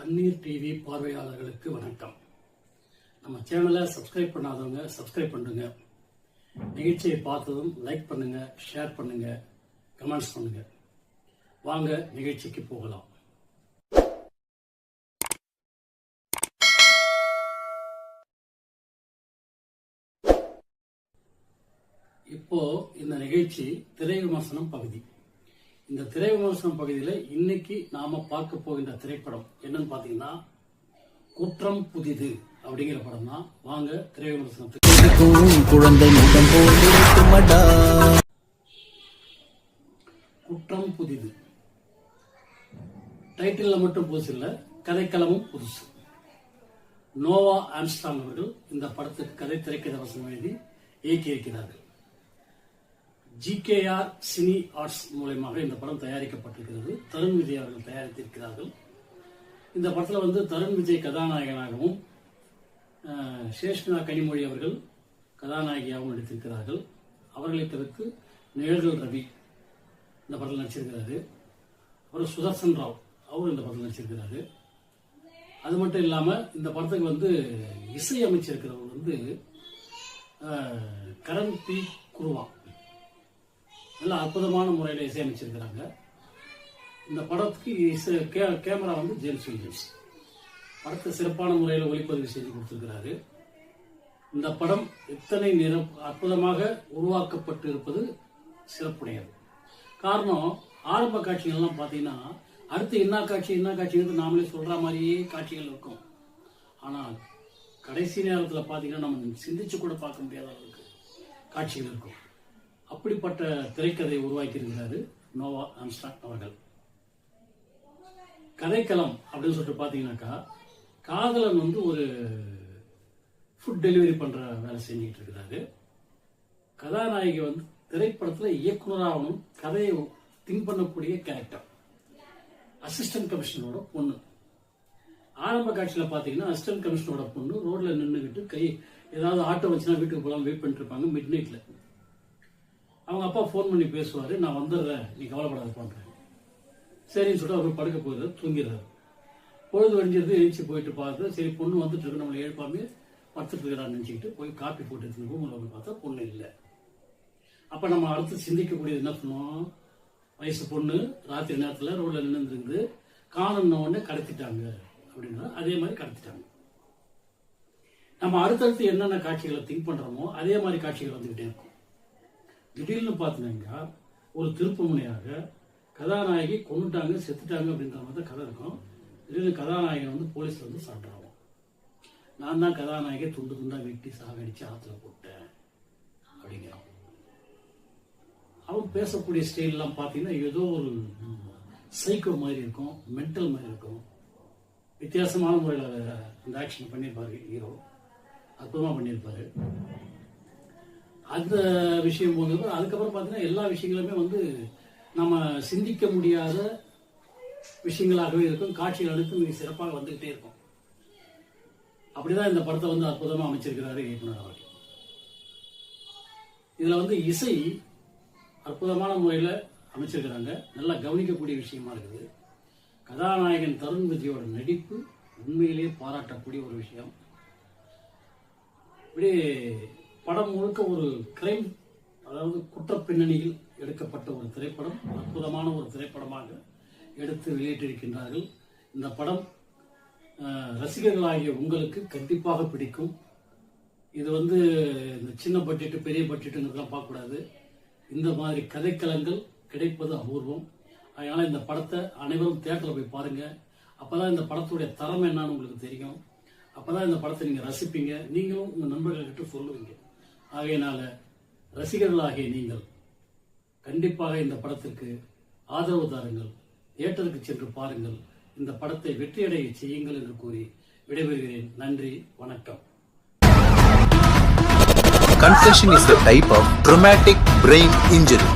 தண்ணீர் டிவி பார்வையாளர்களுக்கு வணக்கம். நம்ம சேனலை சப்ஸ்கிரைப் பண்ணாதவங்க சப்ஸ்கிரைப் பண்ணுங்க. நிகழ்ச்சியை பார்த்ததும் லைக் பண்ணுங்க ஷேர் பண்ணுங்க கமெண்ட்ஸ் பண்ணுங்க. வாங்க நிகழ்ச்சிக்கு போகலாம். இப்போ இந்த நிகழ்ச்சி திரை விமர்சனம் பகுதி. இந்த திரை விமர்சனம் பகுதியில் இன்னைக்கு நாம பார்க்க போகின்ற திரைப்படம் என்னன்னு பாத்தீங்கன்னா குற்றம் புதிது அப்படிங்கிற படம் தான். வாங்க திரை விமர்சனத்துக்கு குழந்தை குற்றம் புதிது. டைட்டில் மட்டும் புதுசு இல்லை கதைக்களமும் புதுசு. நோவா ஆம்ஸ்டாங் அவர்கள் இந்த படத்துக்கு கதை திரைக்கதை வசனம் எழுதி இயக்கியிருக்கிறார்கள். ஜிகேஆர் சினி ஆர்ட்ஸ் மூலயமாக இந்த படம் தயாரிக்கப்பட்டிருக்கிறது. தருண் விஜய் அவர்கள் தயாரித்திருக்கிறார்கள். இந்த படத்தில் வந்து தருண் விஜய் கதாநாயகனாகவும் அஹ், சேஷ்மினா கனிமொழி அவர்கள் கதாநாயகியாகவும் நடித்திருக்கிறார்கள். அவர்களை தவிர்த்து நிழல்கள் ரவி இந்த படத்தில் நடிச்சிருக்கிறாரு. அப்புறம் சுதர்சன் ராவ் அவரும் இந்த படத்தில் நடிச்சிருக்கிறாரு. அது மட்டும் இல்லாமல் இந்த படத்துக்கு வந்து இசை அமைச்சிருக்கிறவர் வந்து கரண் பி குருவா. நல்ல அற்புதமான முறையில் இசையமைச்சிருக்கிறாங்க. இந்த படத்துக்கு இசை கே கேமரா வந்து ஜேம்ஸ் வில்லியம்ஸ். படத்தை சிறப்பான முறையில் ஒளிப்பதிவு செய்து கொடுத்துருக்கிறாரு. இந்த படம் எத்தனை நிற அற்புதமாக உருவாக்கப்பட்டு இருப்பது சிறப்புடையது. காரணம் ஆரம்ப காட்சிகள்லாம் பார்த்தீங்கன்னா அடுத்து என்ன காட்சி என்ன காட்சிங்கிறது நாமளே சொல்கிற மாதிரியே காட்சிகள் இருக்கும். ஆனால் கடைசி நேரத்தில் பார்த்தீங்கன்னா நம்ம சிந்திச்சு கூட பார்க்க முடியாத அளவுக்கு காட்சிகள் இருக்கும். அப்படிப்பட்ட திரைக்கதை உருவாக்கியிருக்கிறாரு நோவா ஆம்ஸ்டாங் அவர்கள். கதைக்களம் அப்படின்னு சொல்லிட்டு பார்த்தீங்கன்னாக்கா காதலன் வந்து ஒரு ஃபுட் டெலிவரி பண்ற வேலை செஞ்சுட்டு இருக்கிறாரு கதாநாயகி வந்து திரைப்படத்தில் இயக்குனராகணும் கதையை திங்க் பண்ணக்கூடிய கேரக்டர் அசிஸ்டன்ட் கமிஷனரோட பொண்ணு. ஆரம்ப காட்சியில் பார்த்தீங்கன்னா அசிஸ்டன்ட் கமிஷனரோட பொண்ணு ரோட்ல நின்றுக்கிட்டு கை ஏதாவது ஆட்டோ வச்சுன்னா வீட்டுக்கு போகலாம் வெயிட் பண்ணிட்டு இருப்பாங்க மிட் நைட்ல அவங்க அப்பா ஃபோன் பண்ணி பேசுவார் நான் வந்துடுறேன் நீ கவலைப்படாத பண்ணுறேன் சரின்னு சொல்லிட்டு அவர் படுக்க போயிடுறாரு தூங்கிடுறாரு. பொழுது வடிஞ்சது எழுச்சி போயிட்டு பார்த்து சரி பொண்ணு வந்துட்டு இருக்கு நம்மளை எழுப்பாமே படுத்துட்டு இருக்கிறான்னு நினச்சிக்கிட்டு போய் காப்பி போட்டு எடுத்துன்னு ரூமில் போய் பார்த்தா பொண்ணு இல்லை. அப்போ நம்ம அடுத்து சிந்திக்கக்கூடியது என்ன பண்ணுவோம் வயசு பொண்ணு ராத்திரி நேரத்தில் ரோட்டில் நின்றுருந்து காணுன்ன உடனே கடத்திட்டாங்க அப்படின்னா அதே மாதிரி கடத்திட்டாங்க. நம்ம அடுத்தடுத்து என்னென்ன காட்சிகளை திங்க் பண்ணுறோமோ அதே மாதிரி காட்சிகள் வந்துக்கிட்டே இருக்கும். திடீர்னு பார்த்தீங்கன்னா ஒரு திருப்புமுனையாக கதாநாயகி கொண்டுட்டாங்க செத்துட்டாங்க அப்படின்ற மாதிரி தான் கதை இருக்கும். திடீர்னு கதாநாயகன் வந்து போலீஸில் வந்து சண்டை நான் தான் கதாநாயகியை துண்டு துண்டாக வெட்டி சாகடிச்சு ஆற்றுல போட்டேன் அப்படிங்கிறான். அவன் பேசக்கூடிய ஸ்டைல்லாம் பார்த்தீங்கன்னா ஏதோ ஒரு சைக்கோ மாதிரி இருக்கும் மென்டல் மாதிரி இருக்கும். வித்தியாசமான முறையில் அந்த ஆக்ஷன் பண்ணியிருப்பாரு ஹீரோ அற்புதமாக பண்ணியிருப்பாரு. அந்த விஷயம் போனது. அதுக்கப்புறம் பார்த்தீங்கன்னா எல்லா விஷயங்களுமே வந்து நம்ம சிந்திக்க முடியாத விஷயங்களாகவே இருக்கும். காட்சிகள் அடுத்து மிக சிறப்பாக வந்துகிட்டே இருக்கும். அப்படிதான் இந்த படத்தை வந்து அற்புதமாக அமைச்சிருக்கிறாரு இயக்குனர் அவர்கள். இதில் வந்து இசை அற்புதமான முறையில் அமைச்சிருக்கிறாங்க. நல்லா கவனிக்கக்கூடிய விஷயமா இருக்குது. கதாநாயகன் தருண் விஜயோட நடிப்பு உண்மையிலேயே பாராட்டக்கூடிய ஒரு விஷயம். இப்படி படம் முழுக்க ஒரு கிரைம் அதாவது குற்ற பின்னணியில் எடுக்கப்பட்ட ஒரு திரைப்படம் அற்புதமான ஒரு திரைப்படமாக எடுத்து வெளியிட்டிருக்கின்றார்கள். இந்த படம் ரசிகர்களாகிய உங்களுக்கு கண்டிப்பாக பிடிக்கும். இது வந்து இந்த சின்ன பட்ஜெட்டு பெரிய பட்ஜெட்டுங்கிறதெல்லாம் பார்க்கக்கூடாது. இந்த மாதிரி கதைக்களங்கள் கிடைப்பது அபூர்வம். அதனால் இந்த படத்தை அனைவரும் தேட்டரில் போய் பாருங்கள் அப்போ தான் இந்த படத்துடைய தரம் என்னன்னு உங்களுக்கு தெரியும். அப்போ தான் இந்த படத்தை நீங்கள் ரசிப்பீங்க. நீங்களும் உங்கள் நண்பர்கள்கிட்ட சொல்லுவீங்க. ஆகையினால ரசிகர்களாகிய நீங்கள் கண்டிப்பாக இந்த படத்திற்கு ஆதரவு தாருங்கள் தியேட்டருக்கு சென்று பாருங்கள். இந்த படத்தை வெற்றியடைய செய்யுங்கள் என்று கூறி விடைபெறுகிறேன். நன்றி வணக்கம். Concussion is the type of traumatic brain injury.